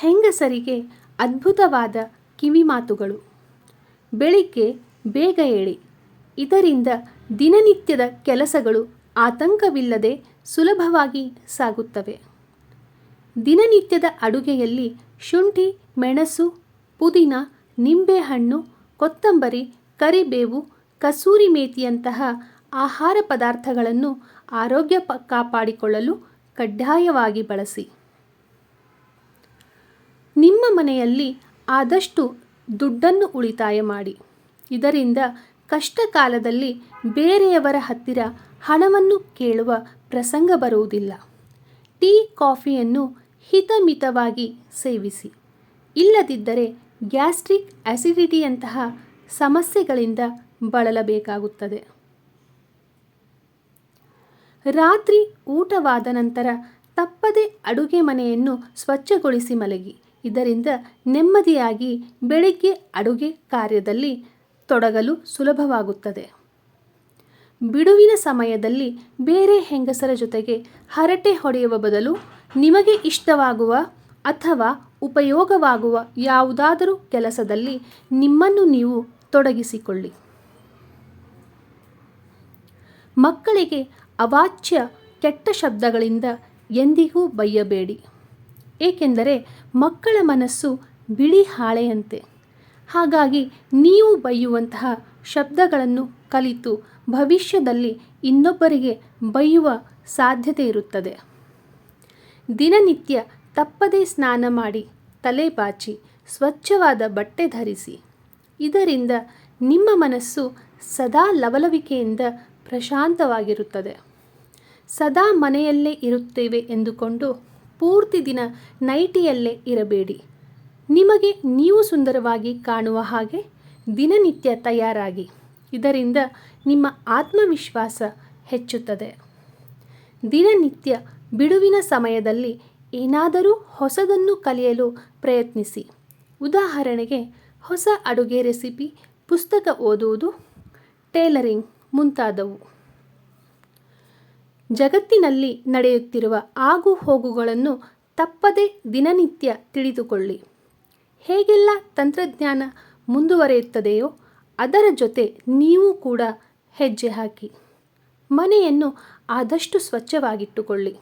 ಹೆಂಗಸರಿಗೆ ಅದ್ಭುತವಾದ ಕಿವಿಮಾತುಗಳು ಬೆಳಿಗ್ಗೆ ಬೇಗ ಏಳಿ. ಇದರಿಂದ ದಿನನಿತ್ಯದ ಕೆಲಸಗಳು ಆತಂಕವಿಲ್ಲದೆ ಸುಲಭವಾಗಿ ಸಾಗುತ್ತವೆ. ದಿನನಿತ್ಯದ ಅಡುಗೆಯಲ್ಲಿ ಶುಂಠಿ, ಮೆಣಸು, ಪುದೀನ, ನಿಂಬೆಹಣ್ಣು, ಕೊತ್ತಂಬರಿ, ಕರಿಬೇವು, ಕಸೂರಿ ಮೇಥಿಯಂತಹ ಆಹಾರ ಪದಾರ್ಥಗಳನ್ನು ಆರೋಗ್ಯ ಕಾಪಾಡಿಕೊಳ್ಳಲು ಕಡ್ಡಾಯವಾಗಿ ಬಳಸಿ. ಮನೆಯಲ್ಲಿ ಆದಷ್ಟು ದುಡ್ಡನ್ನು ಉಳಿತಾಯ ಮಾಡಿ. ಇದರಿಂದ ಕಷ್ಟ ಕಾಲದಲ್ಲಿ ಬೇರೆಯವರ ಹತ್ತಿರ ಹಣವನ್ನು ಕೇಳುವ ಪ್ರಸಂಗ ಬರುವುದಿಲ್ಲ. ಟೀ ಕಾಫಿಯನ್ನು ಹಿತಮಿತವಾಗಿ ಸೇವಿಸಿ. ಇಲ್ಲದಿದ್ದರೆ ಗ್ಯಾಸ್ಟ್ರಿಕ್ ಆಸಿಡಿಟಿಯಂತಹ ಸಮಸ್ಯೆಗಳಿಂದ ಬಳಲಬೇಕಾಗುತ್ತದೆ. ರಾತ್ರಿ ಊಟವಾದ ನಂತರ ತಪ್ಪದೆ ಅಡುಗೆ ಮನೆಯನ್ನು ಸ್ವಚ್ಛಗೊಳಿಸಿ ಮಲಗಿ. ಇದರಿಂದ ನೆಮ್ಮದಿಯಾಗಿ ಬೆಳಿಗ್ಗೆ ಅಡುಗೆ ಕಾರ್ಯದಲ್ಲಿ ತೊಡಗಲು ಸುಲಭವಾಗುತ್ತದೆ. ಬಿಡುವಿನ ಸಮಯದಲ್ಲಿ ಬೇರೆ ಹೆಂಗಸರ ಜೊತೆಗೆ ಹರಟೆ ಹೊಡೆಯುವ ಬದಲು ನಿಮಗೆ ಇಷ್ಟವಾಗುವ ಅಥವಾ ಉಪಯೋಗವಾಗುವ ಯಾವುದಾದರೂ ಕೆಲಸದಲ್ಲಿ ನಿಮ್ಮನ್ನು ನೀವು ತೊಡಗಿಸಿಕೊಳ್ಳಿ. ಮಕ್ಕಳಿಗೆ ಅವಾಚ್ಯ ಕೆಟ್ಟ ಶಬ್ದಗಳಿಂದ ಎಂದಿಗೂ ಬೈಯಬೇಡಿ. ಏಕೆಂದರೆ ಮಕ್ಕಳ ಮನಸ್ಸು ಬಿಳಿ ಹಾಳೆಯಂತೆ. ಹಾಗಾಗಿ ನೀವು ಬೈಯುವಂತಹ ಶಬ್ದಗಳನ್ನು ಕಲಿತು ಭವಿಷ್ಯದಲ್ಲಿ ಇನ್ನೊಬ್ಬರಿಗೆ ಬೈಯುವ ಸಾಧ್ಯತೆ ಇರುತ್ತದೆ. ದಿನನಿತ್ಯ ತಪ್ಪದೇ ಸ್ನಾನ ಮಾಡಿ, ತಲೆ ಬಾಚಿ, ಸ್ವಚ್ಛವಾದ ಬಟ್ಟೆ ಧರಿಸಿ. ಇದರಿಂದ ನಿಮ್ಮ ಮನಸ್ಸು ಸದಾ ಲವಲವಿಕೆಯಿಂದ ಪ್ರಶಾಂತವಾಗಿರುತ್ತದೆ. ಸದಾ ಮನೆಯಲ್ಲೇ ಇರುತ್ತೇವೆ ಎಂದುಕೊಂಡು ಪೂರ್ತಿ ದಿನ ನೈಟಿಯಲ್ಲೇ ಇರಬೇಡಿ. ನಿಮಗೆ ನೀವು ಸುಂದರವಾಗಿ ಕಾಣುವ ಹಾಗೆ ದಿನನಿತ್ಯ ತಯಾರಾಗಿ. ಇದರಿಂದ ನಿಮ್ಮ ಆತ್ಮವಿಶ್ವಾಸ ಹೆಚ್ಚುತ್ತದೆ. ದಿನನಿತ್ಯ ಬಿಡುವಿನ ಸಮಯದಲ್ಲಿ ಏನಾದರೂ ಹೊಸದನ್ನು ಕಲಿಯಲು ಪ್ರಯತ್ನಿಸಿ. ಉದಾಹರಣೆಗೆ, ಹೊಸ ಅಡುಗೆ ರೆಸಿಪಿ, ಪುಸ್ತಕ ಓದುವುದು, ಟೇಲರಿಂಗ್ ಮುಂತಾದವು. ಜಗತ್ತಿನಲ್ಲಿ ನಡೆಯುತ್ತಿರುವ ಆಗು ಹೋಗುಗಳನ್ನು ತಪ್ಪದೆ ದಿನನಿತ್ಯ ತಿಳಿದುಕೊಳ್ಳಿ. ಹೇಗೆಲ್ಲ ತಂತ್ರಜ್ಞಾನ ಮುಂದುವರಿಯುತ್ತದೆಯೋ ಅದರ ಜೊತೆ ನೀವು ಕೂಡ ಹೆಜ್ಜೆ ಹಾಕಿ. ಮನೆಯನ್ನು ಆದಷ್ಟು ಸ್ವಚ್ಛವಾಗಿಟ್ಟುಕೊಳ್ಳಿ.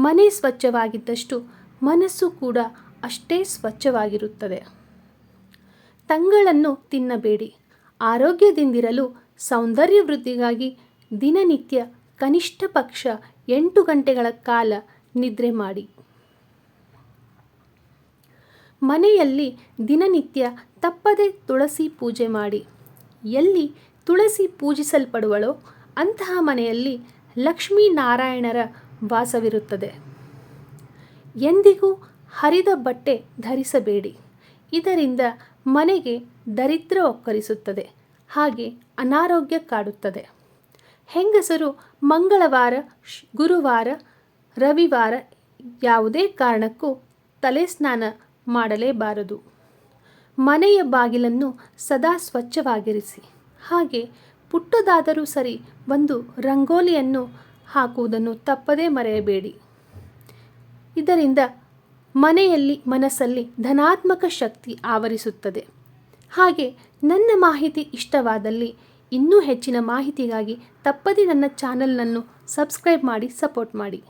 ಮನೆ ಸ್ವಚ್ಛವಾಗಿದ್ದಷ್ಟು ಮನಸ್ಸು ಕೂಡ ಅಷ್ಟೇ ಸ್ವಚ್ಛವಾಗಿರುತ್ತದೆ. ತಂಗಳನ್ನು ತಿನ್ನಬೇಡಿ. ಆರೋಗ್ಯದಿಂದಿರಲು ಸೌಂದರ್ಯ ವೃದ್ಧಿಗಾಗಿ ದಿನನಿತ್ಯ ಕನಿಷ್ಠ ಪಕ್ಷ ಎಂಟು ಗಂಟೆಗಳ ಕಾಲ ನಿದ್ರೆ ಮಾಡಿ. ಮನೆಯಲ್ಲಿ ದಿನನಿತ್ಯ ತಪ್ಪದೆ ತುಳಸಿ ಪೂಜೆ ಮಾಡಿ. ಎಲ್ಲಿ ತುಳಸಿ ಪೂಜಿಸಲ್ಪಡುವಳೋ ಅಂತಹ ಮನೆಯಲ್ಲಿ ಲಕ್ಷ್ಮೀನಾರಾಯಣರ ವಾಸವಿರುತ್ತದೆ. ಎಂದಿಗೂ ಹರಿದ ಬಟ್ಟೆ ಧರಿಸಬೇಡಿ. ಇದರಿಂದ ಮನೆಗೆ ದರಿದ್ರ ಒಕ್ಕರಿಸುತ್ತದೆ. ಹಾಗೆ ಅನಾರೋಗ್ಯ ಕಾಡುತ್ತದೆ. ಹೆಂಗಸರು ಮಂಗಳವಾರ ಗುರುವಾರ, ರವಿವಾರ ಯಾವುದೇ ಕಾರಣಕ್ಕೂ ತಲೆ ಸ್ನಾನ ಮಾಡಲೇಬಾರದು. ಮನೆಯ ಬಾಗಿಲನ್ನು ಸದಾ ಸ್ವಚ್ಛವಾಗಿರಿಸಿ. ಹಾಗೆ ಪುಟ್ಟದಾದರೂ ಸರಿ ಒಂದು ರಂಗೋಲಿಯನ್ನು ಹಾಕುವುದನ್ನು ತಪ್ಪದೇ ಮರೆಯಬೇಡಿ. ಇದರಿಂದ ಮನೆಯಲ್ಲಿ ಮನಸ್ಸಲ್ಲಿ ಧನಾತ್ಮಕ ಶಕ್ತಿ ಆವರಿಸುತ್ತದೆ. ಹಾಗೆ ನನ್ನ ಮಾಹಿತಿ ಇಷ್ಟವಾದಲ್ಲಿ ಇನ್ನೂ ಹೆಚ್ಚಿನ ಮಾಹಿತಿಗಾಗಿ ತಪ್ಪದೇ ನನ್ನ ಚಾನಲ್ನನ್ನು ಸಬ್ಸ್ಕ್ರೈಬ್ ಮಾಡಿ ಸಪೋರ್ಟ್ ಮಾಡಿ.